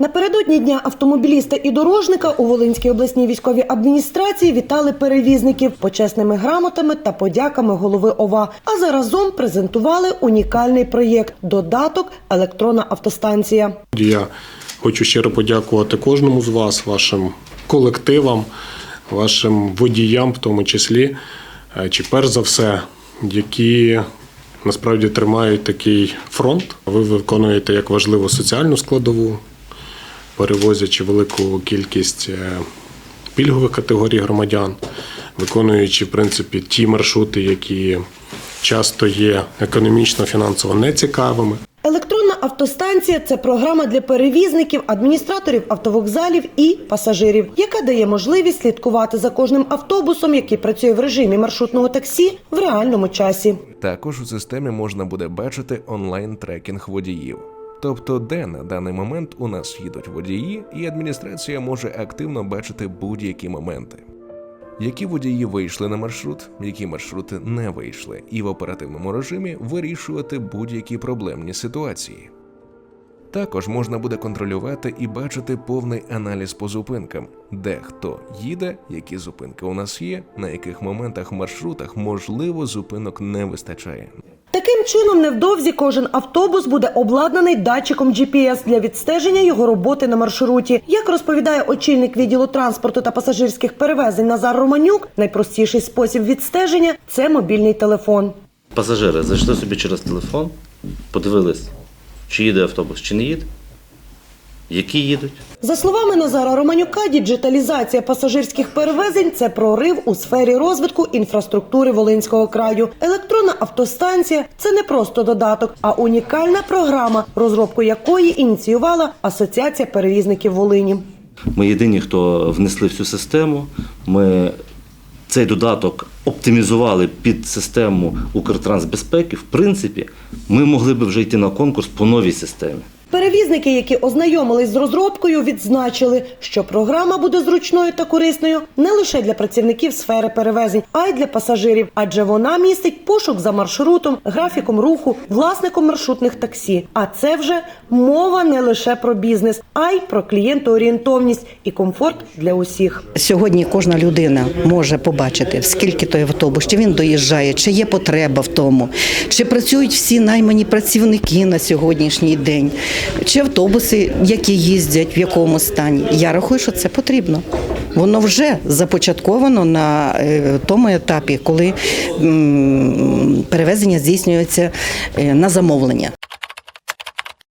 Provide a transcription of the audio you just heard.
Напередодні дня автомобіліста і дорожника у Волинській обласній військовій адміністрації вітали перевізників почесними грамотами та подяками голови ОВА. А заразом презентували унікальний проєкт додаток електронна автостанція. Я хочу щиро подякувати кожному з вас, вашим колективам, вашим водіям, в тому числі, е, чи перш за все, які насправді тримають такий фронт. Ви виконуєте як важливу соціальну складову, перевозячи велику кількість е, пільгових категорій громадян, виконуючи в принципі ті маршрути, які часто є економічно фінансово нецікавими. Електронна автостанція це програма для перевізників, адміністраторів автовокзалів і пасажирів, яка дає можливість слідкувати за кожним автобусом, який працює в режимі маршрутного таксі в реальному часі. Також у системі можна буде бачити онлайн-трекінг водіїв. Тобто, де на даний момент у нас їдуть водії, і адміністрація може активно бачити будь-які моменти. Які водії вийшли на маршрут, які маршрути не вийшли, і в оперативному режимі вирішувати будь-які проблемні ситуації. Також можна буде контролювати і бачити повний аналіз по зупинкам, де хто їде, які зупинки у нас є, на яких моментах маршрутах можливо зупинок не вистачає. Таким чином, невдовзі кожен автобус буде обладнаний датчиком GPS для відстеження його роботи на маршруті. Як розповідає очільник відділу транспорту та пасажирських перевезень Назар Романюк, найпростіший спосіб відстеження це мобільний телефон. Пасажири зайшли собі через телефон, подивились, чи їде автобус, чи не їде, які їдуть. За словами Назара Романюка, діджиталізація пасажирських перевезень це прорив у сфері розвитку інфраструктури Волинського краю. Електронна автостанція це не просто додаток, а унікальна програма, розробку якої ініціювала Асоціація перевізників Волині. Ми єдині, хто внесли всю систему. Ми цей додаток оптимізували під систему Укртрансбезпеки. В принципі, ми могли би вже йти на конкурс по новій системі. Перевізники, які ознайомились з розробкою, відзначили, що програма буде зручною та корисною не лише для працівників сфери перевезень, а й для пасажирів, адже вона містить пошук за маршрутом, графіком руху, власником маршрутних таксі. А це вже мова не лише про бізнес, а й про клієнтоорієнтовність і комфорт для усіх. Сьогодні кожна людина може побачити, скільки той автобус, чи він доїжджає, чи є потреба в тому, чи працюють всі наймані працівники на сьогоднішній день, чи автобуси, які їздять, в якому стані. Я рахую, що це потрібно. Воно вже започатковано на е, тому етапі, коли перевезення здійснюється е, на замовлення.